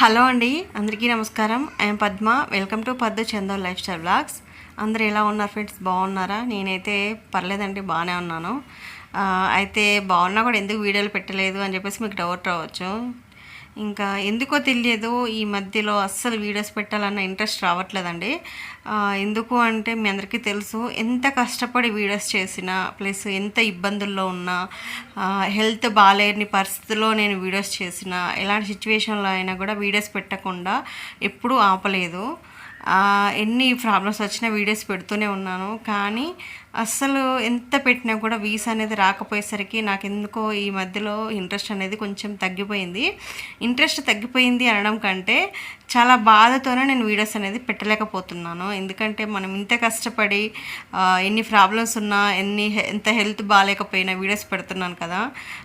Hello అండి అందరికీ నమస్కారం. ఐఎమ్ పద్మ. వెల్కమ్ టు పద్దు చందో లైఫ్ స్టైల్ బ్లాగ్స్ అందరు ఎలా ఉన్నారు ఫ్రెండ్స్? బాగున్నారా? నేనైతే పర్లేదండి బాగానే ఉన్నాను. అయితే బాగున్నా కూడా ఎందుకు వీడియోలు పెట్టలేదు అని చెప్పేసి మీకు డౌట్ రావచ్చు. ఇంకా ఎందుకో తెలియదు ఈ మధ్యలో అస్సలు వీడియోస్ పెట్టాలన్న ఇంట్రెస్ట్ రావట్లేదండి. ఎందుకు అంటే మీ అందరికీ తెలుసు ఎంత కష్టపడి వీడియోస్ చేసినా ప్లస్ ఎంత ఇబ్బందుల్లో ఉన్నా హెల్త్ బాగాలేని పరిస్థితుల్లో నేను వీడియోస్ చేసిన ఎలాంటి సిచ్యువేషన్లో అయినా కూడా వీడియోస్ పెట్టకుండా ఎప్పుడూ ఆపలేదు. ఎన్ని ప్రాబ్లమ్స్ వచ్చినా వీడియోస్ పెడుతూనే ఉన్నాను. కానీ అస్సలు ఎంత పెట్టినా కూడా వీస్ అనేది రాకపోయేసరికి నాకు ఎందుకో ఈ మధ్యలో ఇంట్రెస్ట్ అనేది కొంచెం తగ్గిపోయింది. ఇంట్రెస్ట్ తగ్గిపోయింది అనడం కంటే చాలా బాధతోనే నేను వీడియోస్ అనేది పెట్టలేకపోతున్నాను. ఎందుకంటే మనం ఇంత కష్టపడి ఎన్ని ప్రాబ్లమ్స్ ఉన్నా ఎన్ని ఎంత హెల్త్ బాగాలేకపోయినా వీడియోస్ పెడుతున్నాను కదా.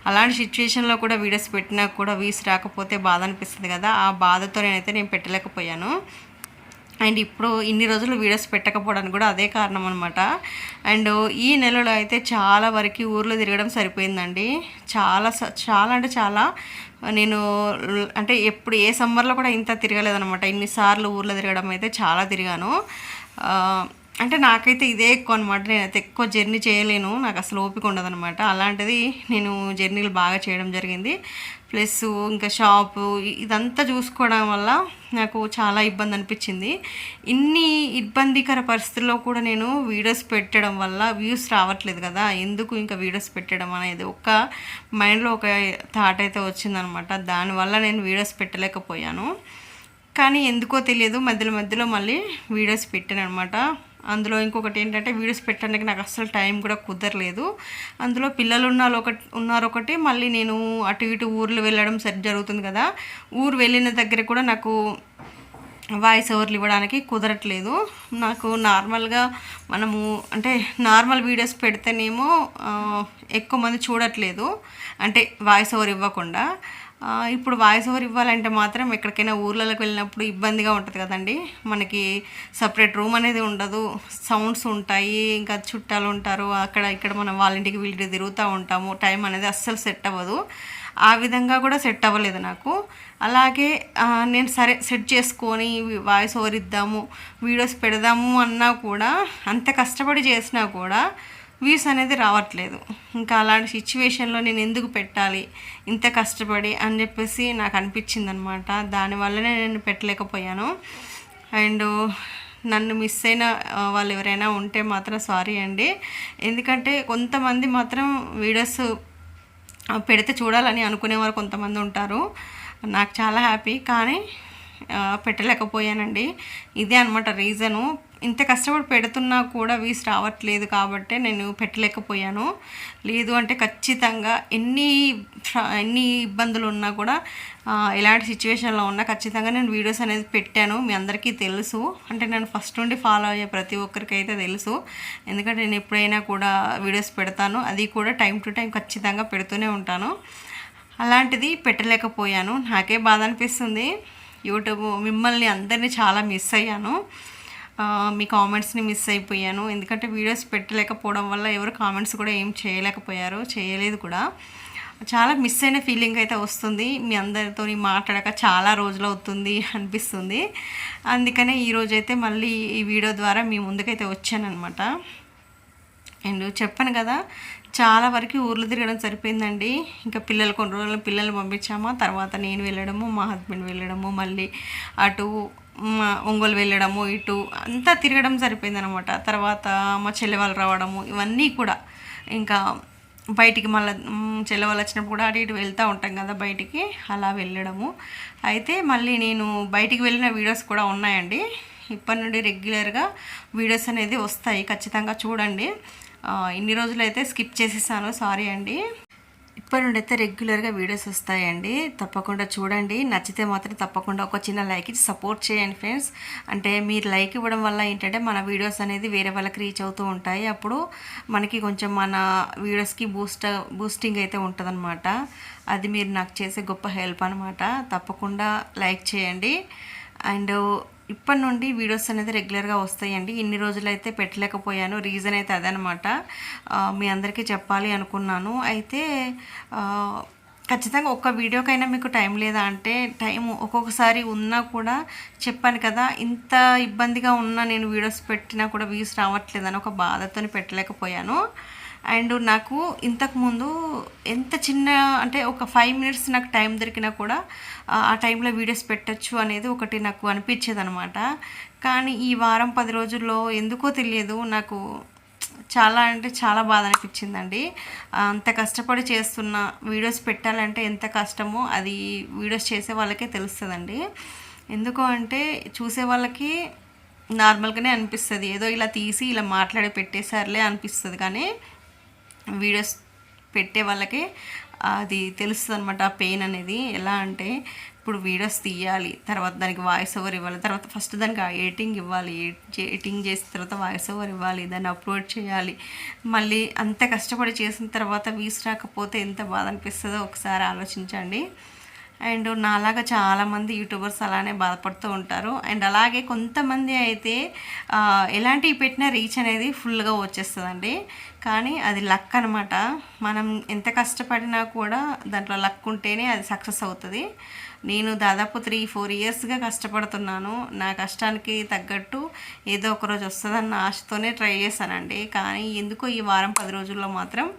అలాంటి సిచ్యువేషన్లో కూడా వీడియోస్ పెట్టినా కూడా వీస్ రాకపోతే బాధ అనిపిస్తుంది కదా. ఆ బాధతో నేనైతే నేను పెట్టలేకపోయాను. అండ్ ఇప్పుడు ఇన్ని రోజులు వీడియోస్ పెట్టకపోవడానికి కూడా అదే కారణం అనమాట అండ్ ఈ నెలలో అయితే చాలా వరకు ఊర్లో తిరగడం సరిపోయిందండి. చాలా స- చాలా అంటే చాలా నేను అంటే ఎప్పుడు ఏ సమ్మర్లో కూడా ఇంత తిరగలేదనమాట ఇన్నిసార్లు ఊర్లో తిరగడం అయితే చాలా తిరిగాను. అంటే నాకైతే ఇదే ఎక్కువ అనమాట నేనైతే ఎక్కువ జర్నీ చేయలేను. నాకు అసలు ఓపిక ఉండదన్నమాట. అలాంటిది నేను జర్నీలు బాగా చేయడం జరిగింది. ప్లస్ ఇంకా షాపు ఇదంతా చూసుకోవడం వల్ల నాకు చాలా ఇబ్బంది అనిపించింది. ఇన్ని ఇబ్బందికర పరిస్థితుల్లో కూడా నేను వీడియోస్ పెట్టడం వల్ల వ్యూస్ రావట్లేదు కదా. ఎందుకు ఇంకా వీడియోస్ పెట్టడం అనేది ఒక మైండ్లో ఒక థాట్ అయితే వచ్చిందనమాట దానివల్ల నేను వీడియోస్ పెట్టలేకపోయాను. కానీ ఎందుకో తెలియదు. మధ్యలో మధ్యలో మళ్ళీ వీడియోస్ పెట్టాను అనమాట అందులో ఇంకొకటి ఏంటంటే వీడియోస్ పెట్టడానికి నాకు అస్సలు టైం కూడా కుదరలేదు. అందులో పిల్లలు ఉన్నారు ఒకటి ఉన్నారు ఒకటి మళ్ళీ నేను అటు ఇటు ఊర్లు వెళ్ళడం సరి జరుగుతుంది కదా. ఊరు వెళ్ళిన దగ్గర కూడా నాకు వాయిస్ ఓవర్లు ఇవ్వడానికి కుదరట్లేదు. నాకు నార్మల్గా మనము అంటే నార్మల్ వీడియోస్ పెడితేనేమో ఎక్కువ మంది చూడట్లేదు. అంటే వాయిస్ ఓవర్ ఇవ్వకుండా. ఇప్పుడు వాయిస్ ఓవర్ ఇవ్వాలంటే మాత్రం ఎక్కడికైనా ఊర్లలోకి వెళ్ళినప్పుడు ఇబ్బందిగా ఉంటుంది కదండి. మనకి సపరేట్ రూమ్ అనేది ఉండదు. సౌండ్స్ ఉంటాయి. ఇంకా చుట్టాలు ఉంటారు. అక్కడ ఇక్కడ మనం వాళ్ళ ఇంటికి వీళ్ళకి తిరుగుతూ ఉంటాము. టైం అనేది అస్సలు సెట్ అవ్వదు. ఆ విధంగా కూడా సెట్ అవ్వలేదు నాకు. అలాగే నేను సరే సెట్ చేసుకొని వాయిస్ ఓవర్ ఇద్దాము వీడియోస్ పెడదాము అన్నా కూడా అంత కష్టపడి చేసినా కూడా వ్యూస్ అనేది రావట్లేదు. ఇంకా అలాంటి సిచ్యువేషన్లో నేను ఎందుకు పెట్టాలి ఇంత కష్టపడి అని చెప్పేసి నాకు అనిపించింది అనమాట దానివల్లనే నేను పెట్టలేకపోయాను. అండ్ నన్ను మిస్ అయిన వాళ్ళు ఎవరైనా ఉంటే మాత్రం సారీ అండి. ఎందుకంటే కొంతమంది మాత్రం వీడియోస్ పెడితే చూడాలని అనుకునేవారు కొంతమంది ఉంటారు. నాకు చాలా హ్యాపీ కానీ పెట్టలేకపోయానండి. ఇదే అనమాట రీజను ఇంత కష్టపడి పెడుతున్నా కూడా వీస్ రావట్లేదు కాబట్టి నేను పెట్టలేకపోయాను. లేదు అంటే ఖచ్చితంగా ఎన్ని ఎన్ని ఇబ్బందులు ఉన్నా కూడా ఎలాంటి సిచ్యువేషన్లో ఉన్నా ఖచ్చితంగా నేను వీడియోస్ అనేది పెట్టాను. మీ అందరికీ తెలుసు. అంటే నేను ఫస్ట్ నుండి ఫాలో అయ్యే ప్రతి ఒక్కరికి అయితే తెలుసు. ఎందుకంటే నేను ఎప్పుడైనా కూడా వీడియోస్ పెడతాను. అది కూడా టైం టు టైం ఖచ్చితంగా పెడుతూనే ఉంటాను. అలాంటిది పెట్టలేకపోయాను. నాకే బాధ అనిపిస్తుంది. యూట్యూబ్ మిమ్మల్ని అందరినీ చాలా మిస్ అయ్యాను. మీ కామెంట్స్ని మిస్ అయిపోయాను. ఎందుకంటే వీడియోస్ పెట్టలేకపోవడం వల్ల ఎవరు కామెంట్స్ కూడా ఏం చేయలేకపోయారు చేయలేదు కూడా. చాలా మిస్ అయిన ఫీలింగ్ అయితే వస్తుంది. మీ అందరితో మాట్లాడక చాలా రోజులు అవుతుంది అనిపిస్తుంది. అందుకనే ఈరోజు అయితే మళ్ళీ ఈ వీడియో ద్వారా మీ ముందుకైతే వచ్చానమాట అండ్ చెప్పాను కదా చాలా వరకు ఊర్లు తిరగడం సరిపోయిందండి. ఇంకా పిల్లలు కొన్ని రోజులు పిల్లల్ని పంపించామా తర్వాత నేను వెళ్ళడము మా హస్బెండ్ వెళ్ళడము మళ్ళీ అటు ఒంగోలు వెళ్ళడము ఇటు అంతా తిరగడం సరిపోయిందనమాట తర్వాత మా చెల్లె వాళ్ళు రావడము ఇవన్నీ కూడా. ఇంకా బయటికి మళ్ళీ చెల్లె వాళ్ళు వచ్చినప్పుడు కూడా అటు ఇటు వెళ్తూ ఉంటాం కదా బయటికి అలా వెళ్ళడము. అయితే మళ్ళీ నేను బయటికి వెళ్ళిన వీడియోస్ కూడా ఉన్నాయండి. ఇప్పటి నుండి రెగ్యులర్గా వీడియోస్ అనేది వస్తాయి ఖచ్చితంగా చూడండి. ఇన్ని రోజులు అయితే స్కిప్ చేసేసాను సారీ అండి. ఇప్పటి నుండి అయితే రెగ్యులర్గా వీడియోస్ వస్తాయండి. తప్పకుండా చూడండి. నచ్చితే మాత్రం తప్పకుండా ఒక చిన్న లైక్ ఇచ్చి సపోర్ట్ చేయండి ఫ్రెండ్స్. అంటే మీరు లైక్ ఇవ్వడం వల్ల ఏంటంటే మన వీడియోస్ అనేది వేరే వాళ్ళకి రీచ్ అవుతూ ఉంటాయి. అప్పుడు మనకి కొంచెం మన వీడియోస్కి బూస్ట్ బూస్టింగ్ అయితే ఉంటుందన్నమాట. అది మీరు నాకు చేసే గొప్ప హెల్ప్ అనమాట తప్పకుండా లైక్ చేయండి. అండ్ ఇప్పటి నుండి వీడియోస్ అనేది రెగ్యులర్గా వస్తాయండి. ఇన్ని రోజులైతే పెట్టలేకపోయాను. రీజన్ అయితే అదనమాట. మీ అందరికీ చెప్పాలి అనుకున్నాను. అయితే ఖచ్చితంగా ఒక్క వీడియోకైనా మీకు టైం లేదా అంటే టైం ఒక్కొక్కసారి ఉన్నా కూడా చెప్పాను కదా ఇంత ఇబ్బందిగా ఉన్నా నేను వీడియోస్ పెట్టినా కూడా వ్యూస్ రావట్లేదని ఒక బాధతో పెట్టలేకపోయాను. అండ్ నాకు ఇంతకుముందు ఎంత చిన్న అంటే ఒక ఫైవ్ మినిట్స్ నాకు టైం దొరికినా కూడా ఆ టైంలో వీడియోస్ పెట్టచ్చు అనేది ఒకటి నాకు అనిపించేది అనమాట కానీ ఈ వారం పది రోజుల్లో ఎందుకో తెలియదు నాకు చాలా అంటే చాలా బాధ అనిపించిందండి. అంత కష్టపడి చేస్తున్న వీడియోస్ పెట్టాలంటే ఎంత కష్టమో అది వీడియోస్ చేసే వాళ్ళకే తెలుస్తుందండి. ఎందుకు అంటే చూసే వాళ్ళకి నార్మల్గానే అనిపిస్తుంది. ఏదో ఇలా తీసి ఇలా మాట్లాడి పెట్టేసారులే అనిపిస్తుంది. కానీ వీడియోస్ పెట్టే వాళ్ళకి అది తెలుస్తుంది అనమాట ఆ పెయిన్ అనేది. ఎలా అంటే ఇప్పుడు వీడియోస్ తీయాలి తర్వాత దానికి వాయిస్ ఓవర్ ఇవ్వాలి తర్వాత ఫస్ట్ దానికి ఎడిటింగ్ ఇవ్వాలి ఎడిటింగ్ చేసిన తర్వాత వాయిస్ ఓవర్ ఇవ్వాలి దాన్ని అప్లోడ్ చేయాలి. మళ్ళీ అంత కష్టపడి చేసిన తర్వాత వీస్ రాకపోతే ఎంత బాధ అనిపిస్తుందో ఒకసారి ఆలోచించండి. అండ్ నాలాగా చాలామంది యూట్యూబర్స్ అలానే బాధపడుతూ ఉంటారు. అండ్ అలాగే కొంతమంది అయితే ఎలాంటివి పెట్టినా రీచ్ అనేది ఫుల్గా వచ్చేస్తుందండి. కానీ అది లక్ అనమాట మనం ఎంత కష్టపడినా కూడా దాంట్లో లక్ ఉంటేనే అది సక్సెస్ అవుతుంది. నేను దాదాపు త్రీ ఫోర్ ఇయర్స్గా కష్టపడుతున్నాను. నా కష్టానికి తగ్గట్టు ఏదో ఒక రోజు వస్తుందన్న ఆశతోనే ట్రై చేశానండి. కానీ ఎందుకో ఈ వారం పది రోజుల్లో మాత్రం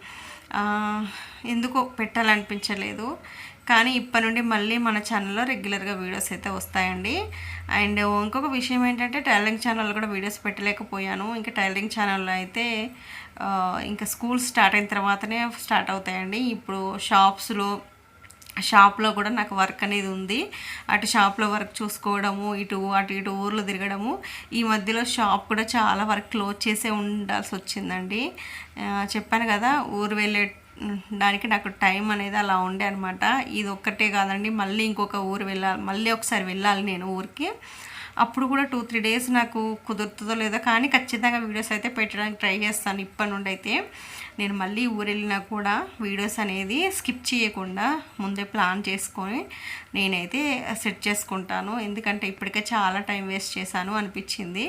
ఎందుకో పెట్టాలనిపించలేదు. కానీ ఇప్పటి నుండి మళ్ళీ మన ఛానల్లో రెగ్యులర్గా వీడియోస్ అయితే వస్తాయండి. అండ్ ఇంకొక విషయం ఏంటంటే టైలరింగ్ ఛానల్లో కూడా వీడియోస్ పెట్టలేకపోయాను. ఇంకా టైలరింగ్ ఛానల్లో అయితే ఇంకా స్కూల్ స్టార్ట్ అయిన తర్వాతనే స్టార్ట్ అవుతాయండి. ఇప్పుడు షాప్స్లో షాప్లో కూడా నాకు వర్క్ అనేది ఉంది. అటు షాప్లో వర్క్ చూసుకోవడము ఇటు అటు ఇటు ఊర్లో తిరగడము. ఈ మధ్యలో షాప్ కూడా చాలా వర్క్ క్లోజ్ చేసే ఉండాల్సి వచ్చిందండి. చెప్పాను కదా ఊరు వెళ్ళే దానికి నాకు టైం అనేది అలా ఉండే అనమాట ఇది ఒక్కటే కాదండి మళ్ళీ ఇంకొక ఊరు వెళ్ళాలి మళ్ళీ ఒకసారి వెళ్ళాలి నేను ఊరికి. అప్పుడు కూడా టూ త్రీ డేస్ నాకు కుదురుతుందో లేదో కానీ ఖచ్చితంగా వీడియోస్ అయితే పెట్టడానికి ట్రై చేస్తాను ఇప్పటి నుండి అయితే నేను మళ్ళీ ఊరు వెళ్ళినా కూడా వీడియోస్ అనేది స్కిప్ చేయకుండా ముందే ప్లాన్ చేసుకొని నేనైతే సెట్ చేసుకుంటాను. ఎందుకంటే ఇప్పటికే చాలా టైం వేస్ట్ చేశాను అనిపించింది.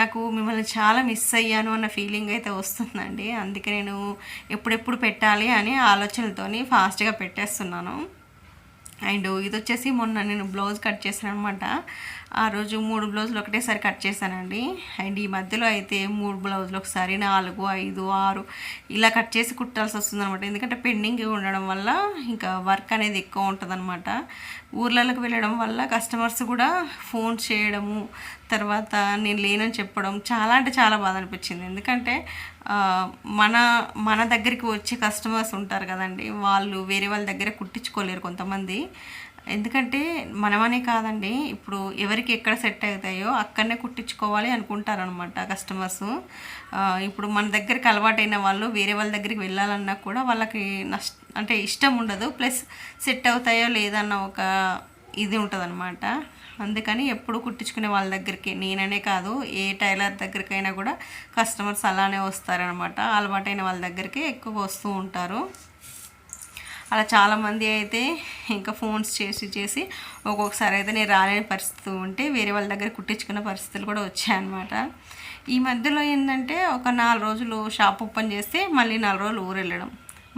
నాకు మిమ్మల్ని చాలా మిస్ అయ్యాను అన్న ఫీలింగ్ అయితే వస్తుందండి. అందుకే నేను ఎప్పుడెప్పుడు పెట్టాలి అని ఆలోచనలతోని ఫాస్ట్గా పెట్టేస్తున్నాను. అండ్ ఇది వచ్చేసి మొన్న నేను బ్లౌజ్ కట్ చేశాను అనమాట ఆ రోజు మూడు బ్లౌజులు ఒకటేసారి కట్ చేశానండి. అండ్ ఈ మధ్యలో అయితే మూడు బ్లౌజులు ఒకసారి నాలుగు ఐదు ఆరు ఇలా కట్ చేసి కుట్టాల్సి వస్తుంది అనమాట ఎందుకంటే పెండింగ్ ఉండడం వల్ల ఇంకా వర్క్ అనేది ఎక్కువ ఉంటుంది అనమాట ఊర్లలోకి వెళ్ళడం వల్ల కస్టమర్స్ కూడా ఫోన్ చేయడము తర్వాత నేను లేనని చెప్పడం చాలా అంటే చాలా బాధ అనిపించింది. ఎందుకంటే మన మన దగ్గరికి వచ్చే కస్టమర్స్ ఉంటారు కదండి. వాళ్ళు వేరే వాళ్ళ దగ్గర కుట్టించుకోలేరు కొంతమంది. ఎందుకంటే మనమనే కాదండి ఇప్పుడు ఎవరికి ఎక్కడ సెట్ అవుతాయో అక్కడనే కుట్టించుకోవాలి అనుకుంటారనమాట కస్టమర్స్ ఇప్పుడు మన దగ్గరికి అలవాటైన వాళ్ళు వేరే వాళ్ళ దగ్గరికి వెళ్ళాలన్నా కూడా వాళ్ళకి నష్ట అంటే ఇష్టం ఉండదు ప్లస్ సెట్ అవుతాయో లేదన్న ఒక ఇది ఉంటుందన్నమాట. అందుకని ఎప్పుడు కుట్టించుకునే వాళ్ళ దగ్గరికి నేననే కాదు ఏ టైలర్ దగ్గరికైనా కూడా కస్టమర్స్ అలానే వస్తారనమాట అలవాటైన వాళ్ళ దగ్గరికి ఎక్కువ వస్తూ ఉంటారు. అలా చాలామంది అయితే ఇంకా ఫోన్స్ చేసి చేసి ఒక్కొక్కసారి అయితే నేను రాలేని పరిస్థితి ఉంటే వేరే వాళ్ళ దగ్గర కుట్టించుకున్న పరిస్థితులు కూడా వచ్చాయన్నమాట. ఈ మధ్యలో ఏంటంటే ఒక నాలుగు రోజులు షాప్ ఓపెన్ చేస్తే మళ్ళీ నాలుగు రోజులు ఊరు వెళ్ళడం.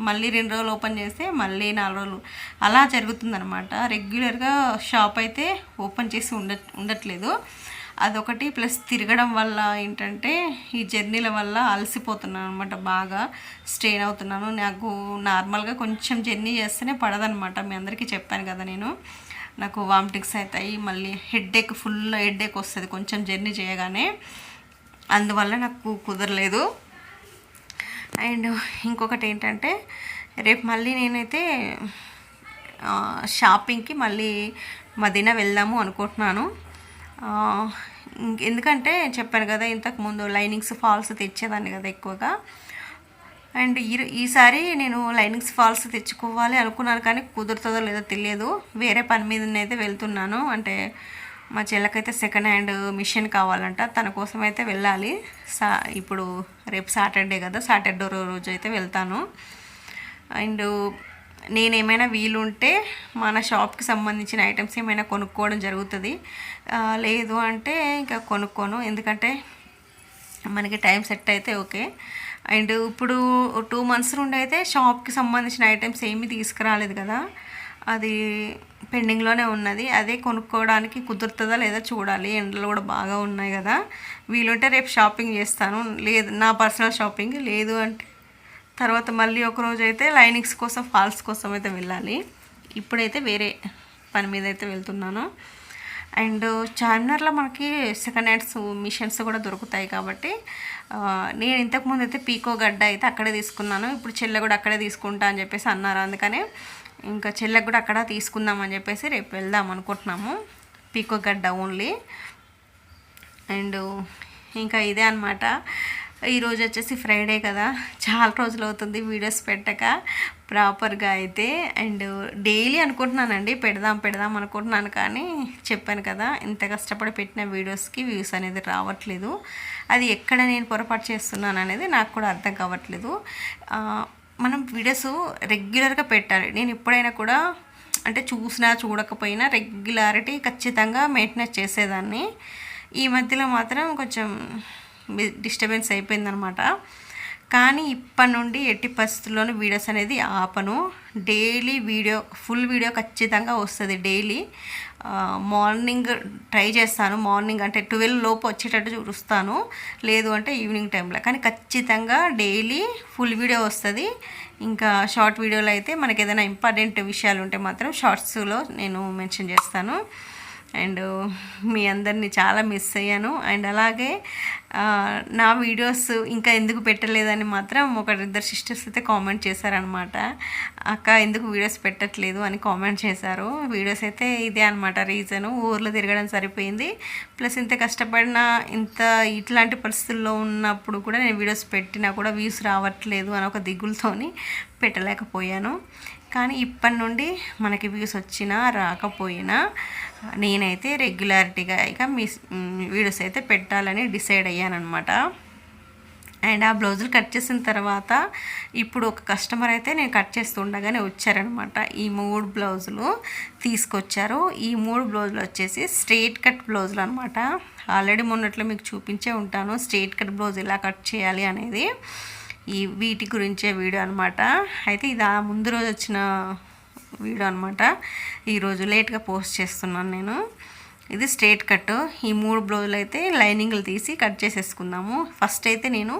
మళ్ళీ రెండు రోజులు ఓపెన్ చేస్తే మళ్ళీ నాలుగు రోజులు. అలా జరుగుతుందనమాట రెగ్యులర్గా షాప్ అయితే ఓపెన్ చేసి ఉండ ఉండట్లేదు. అదొకటి. ప్లస్ తిరగడం వల్ల ఏంటంటే ఈ జర్నీల వల్ల అలసిపోతున్నాను అనమాట బాగా స్ట్రెయిన్ అవుతున్నాను. నాకు నార్మల్గా కొంచెం జర్నీ చేస్తేనే పడదనమాట మీ అందరికీ చెప్పాను కదా నేను. నాకు వామిటింగ్స్ అవుతాయి మళ్ళీ హెడ్ఏక్ ఫుల్ హెడ్ఏక్ వస్తుంది కొంచెం జర్నీ చేయగానే. అందువల్ల నాకు కుదరలేదు. అండ్ ఇంకొకటి ఏంటంటే రేపు మళ్ళీ నేనైతే షాపింగ్కి మళ్ళీ మదీనా వెళ్దాము అనుకుంటున్నాను. ఎందుకంటే చెప్పాను కదా ఇంతకు ముందు లైనింగ్స్ ఫాల్స్ తెచ్చేదాన్ని కదా ఎక్కువగా. అండ్ ఈ ఈసారి నేను లైనింగ్స్ ఫాల్స్ తెచ్చుకోవాలి అనుకున్నాను కానీ కుదురుతుందో లేదో తెలియదు. వేరే పని మీద అయితే వెళ్తున్నాను. అంటే మా చెల్లకైతే సెకండ్ హ్యాండ్ మిషన్ కావాలంట. తన కోసం అయితే వెళ్ళాలి. సా ఇప్పుడు రేపు సాటర్డే కదా సాటర్డే రోజు అయితే వెళ్తాను. అండ్ నేను ఏమైనా వీలుంటే మన షాప్కి సంబంధించిన ఐటమ్స్ ఏమైనా కొనుక్కోవడం జరుగుతుంది. లేదు అంటే ఇంకా కొనుక్కోను. ఎందుకంటే మనకి టైం సెట్ అయితే ఓకే. అండ్ ఇప్పుడు టూ మంత్స్ నుండి అయితే షాప్కి సంబంధించిన ఐటమ్స్ ఏమీ తీసుకురాలేదు కదా. అది పెండింగ్లోనే ఉన్నది. అదే కొనుక్కోవడానికి కుదురుతుందా లేదా చూడాలి. ఎండలు కూడా బాగా ఉన్నాయి కదా. వీలుంటే రేపు షాపింగ్ చేస్తాను. లేదు నా పర్సనల్ షాపింగ్ లేదు అంటే తర్వాత మళ్ళీ ఒక రోజు అయితే లైనింగ్స్ కోసం ఫాల్స్ కోసం అయితే వెళ్ళాలి. ఇప్పుడైతే వేరే పని మీద అయితే వెళ్తున్నాను. అండ్ చార్మినార్లో మనకి సెకండ్ హ్యాండ్స్ మిషన్స్ కూడా దొరుకుతాయి కాబట్టి నేను ఇంతకుముందు అయితే పీకో గడ్డ అయితే అక్కడే తీసుకున్నాను. ఇప్పుడు చెల్లె కూడా అక్కడే తీసుకుంటా అని చెప్పేసి అన్నారు. అందుకనే ఇంకా చెల్లెకి కూడా అక్కడ తీసుకుందామని చెప్పేసి రేపు వెళ్దాం అనుకుంటున్నాము. పీకో గడ్డ ఓన్లీ. అండ్ ఇంకా ఇదే అనమాట ఈరోజు వచ్చేసి ఫ్రైడే కదా. చాలా రోజులు అవుతుంది వీడియోస్ పెట్టక. ప్రాపర్గా అయితే అండ్ డైలీ అనుకుంటున్నానండి. పెడదాం పెడదాం అనుకుంటున్నాను కానీ చెప్పాను కదా ఇంత కష్టపడి పెట్టిన వీడియోస్కి వ్యూస్ అనేది రావట్లేదు. అది ఎక్కడ నేను పొరపాటు చేస్తున్నాను అనేది నాకు కూడా అర్థం కావట్లేదు. మనం వీడియోస్ రెగ్యులర్గా పెట్టాలి. నేను ఎప్పుడైనా కూడా అంటే చూసినా చూడకపోయినా రెగ్యులారిటీ ఖచ్చితంగా మెయింటెనెన్స్ చేసేదాన్ని. ఈ మధ్యలో మాత్రం కొంచెం డిస్టర్బెన్స్ అయిపోయిందనమాట. కానీ ఇప్పటి నుండి ఎట్టి పరిస్థితుల్లోనూ వీడియోస్ అనేది ఆపను. డైలీ వీడియో ఫుల్ వీడియో ఖచ్చితంగా వస్తుంది డైలీ. మార్నింగ్ ట్రై చేస్తాను. మార్నింగ్ అంటే ట్వెల్వ్ లోపు వచ్చేటట్టు చూస్తాను. లేదు అంటే ఈవినింగ్ టైంలో. కానీ ఖచ్చితంగా డైలీ ఫుల్ వీడియో వస్తుంది. ఇంకా షార్ట్ వీడియోలో అయితే మనకి ఏదైనా ఇంపార్టెంట్ విషయాలు ఉంటే మాత్రం షార్ట్స్లో నేను మెన్షన్ చేస్తాను. అండ్ మీ అందరినీ చాలా మిస్ అయ్యాను. అండ్ అలాగే నా వీడియోస్ ఇంకా ఎందుకు పెట్టలేదని మాత్రం ఒకరిద్దరు సిస్టర్స్ అయితే కామెంట్ చేశారనమాట అక్క ఎందుకు వీడియోస్ పెట్టట్లేదు? అని కామెంట్ చేశారు. వీడియోస్ అయితే ఇదే అనమాట రీజను. ఊర్లో తిరగడం సరిపోయింది. ప్లస్ ఇంత కష్టపడిన ఇంత ఇట్లాంటి పరిస్థితుల్లో ఉన్నప్పుడు కూడా నేను వీడియోస్ పెట్టినా కూడా వ్యూస్ రావట్లేదు అని ఒక దిగులతోని పెట్టలేకపోయాను. కానీ ఇప్పటి నుండి మనకి వ్యూస్ వచ్చినా రాకపోయినా నేనైతే రెగ్యులారిటీగా ఇక మీ వీడియోస్ అయితే పెట్టాలని డిసైడ్ అయ్యానమాట అండ్ ఆ బ్లౌజులు కట్ చేసిన తర్వాత ఇప్పుడు ఒక కస్టమర్ అయితే నేను కట్ చేస్తుండగానే వచ్చారనమాట ఈ మూడు బ్లౌజులు తీసుకొచ్చారు. ఈ మూడు బ్లౌజులు వచ్చేసి స్ట్రైట్ కట్ బ్లౌజులు అనమాట ఆల్రెడీ మొన్నట్లో మీకు చూపించే ఉంటాను స్ట్రైట్ కట్ బ్లౌజ్ ఎలా కట్ చేయాలి అనేది. ఈ వీటి గురించే వీడియో అనమాట అయితే ఇది ఆ ముందు రోజు వచ్చిన వీడియో అనమాట ఈరోజు లేట్గా పోస్ట్ చేస్తున్నాను నేను. ఇది స్ట్రేట్ కట్. ఈ మూడు బ్లౌజులు అయితే లైనింగ్లు తీసి కట్ చేసేసుకుందాము. ఫస్ట్ అయితే నేను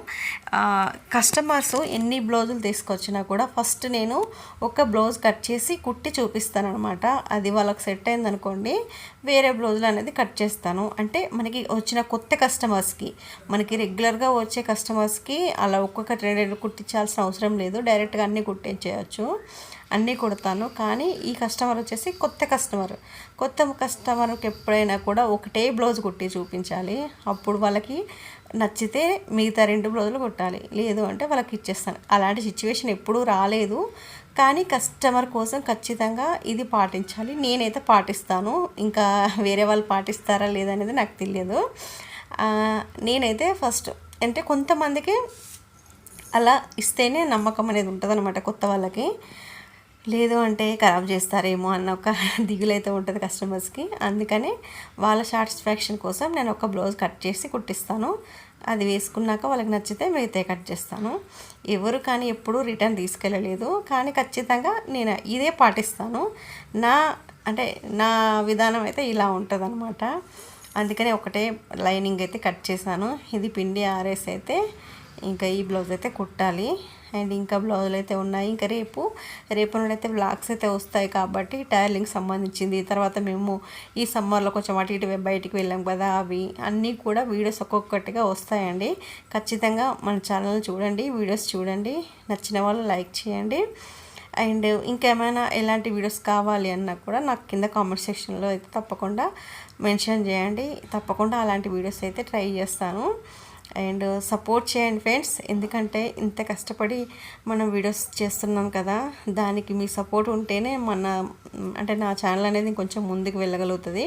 కస్టమర్స్ ఎన్ని బ్లౌజులు తీసుకొచ్చినా కూడా ఫస్ట్ నేను ఒక బ్లౌజ్ కట్ చేసి కుట్టి చూపిస్తాను అనమాట అది వాళ్ళకి సెట్ అయిందనుకోండి వేరే బ్లౌజులు అనేది కట్ చేస్తాను. అంటే మనకి వచ్చిన కొత్త కస్టమర్స్కి మనకి రెగ్యులర్గా వచ్చే కస్టమర్స్కి అలా ఒక్కొక్క ట్రేడర్ కుట్టించాల్సిన అవసరం లేదు. డైరెక్ట్గా అన్నీ కుట్టించేయచ్చు అన్నీ కుడతాను. కానీ ఈ కస్టమర్ వచ్చేసి కొత్త కస్టమర్. కొత్త కస్టమర్కి ఎప్పుడైనా కూడా ఒకటే బ్లౌజ్ కుట్టి చూపించాలి. అప్పుడు వాళ్ళకి నచ్చితే మిగతా రెండు బ్లౌజులు కుట్టాలి. లేదు అంటే వాళ్ళకి ఇచ్చేస్తాను. అలాంటి సిచ్యువేషన్ ఎప్పుడూ రాలేదు. కానీ కస్టమర్ కోసం ఖచ్చితంగా ఇది పాటించాలి. నేనైతే పాటిస్తాను. ఇంకా వేరే వాళ్ళు పాటిస్తారా లేదనేది నాకు తెలియదు. నేనైతే ఫస్ట్ అంటే కొంతమందికి అలా ఇస్తేనే నమ్మకం అనేది ఉంటుంది కొత్త వాళ్ళకి. లేదు అంటే ఖరాబ్ చేస్తారేమో అన్న ఒక దిగులైతే ఉంటుంది కస్టమర్స్కి అందుకని వాళ్ళ సాటిస్ఫాక్షన్ కోసం నేను ఒక బ్లౌజ్ కట్ చేసి కుట్టిస్తాను. అది వేసుకున్నాక వాళ్ళకి నచ్చితే మిగతా కట్ చేస్తాను. ఎవరు కానీ ఎప్పుడూ రిటర్న్ తీసుకెళ్ళలేదు. కానీ ఖచ్చితంగా నేను ఇదే పాటిస్తాను. నా అంటే నా విధానం అయితే ఇలా ఉంటుంది అందుకని ఒకటే లైనింగ్ అయితే కట్ చేశాను. ఇది పిండి ఆరేసి అయితే ఇంకా ఈ బ్లౌజ్ అయితే కుట్టాలి. అండ్ ఇంకా బ్లౌజులు అయితే ఉన్నాయి. ఇంకా రేపు రేపు నుండి అయితే బ్లాక్స్ అయితే వస్తాయి కాబట్టి టైలింగ్ సంబంధించింది. తర్వాత మేము ఈ సమ్మర్లో కొంచెం అటు ఇటు బయటికి వెళ్ళాం కదా అవి అన్నీ కూడా వీడియోస్ ఒక్కొక్కటిగా వస్తాయండి. ఖచ్చితంగా మన ఛానల్ చూడండి వీడియోస్ చూడండి. నచ్చిన వాళ్ళు లైక్ చేయండి. అండ్ ఇంకేమైనా ఎలాంటి వీడియోస్ కావాలి అన్నా కూడా నాకు కింద కామెంట్ సెక్షన్లో అయితే తప్పకుండా మెన్షన్ చేయండి. తప్పకుండా అలాంటి వీడియోస్ అయితే ట్రై చేస్తాను. అండ్ సపోర్ట్ చేయండి ఫ్రెండ్స్. ఎందుకంటే ఇంత కష్టపడి మనం వీడియోస్ చేస్తున్నాం కదా దానికి మీ సపోర్ట్ ఉంటేనే మన అంటే నా ఛానల్ అనేది కొంచెం ముందుకు వెళ్ళగలుగుతుంది.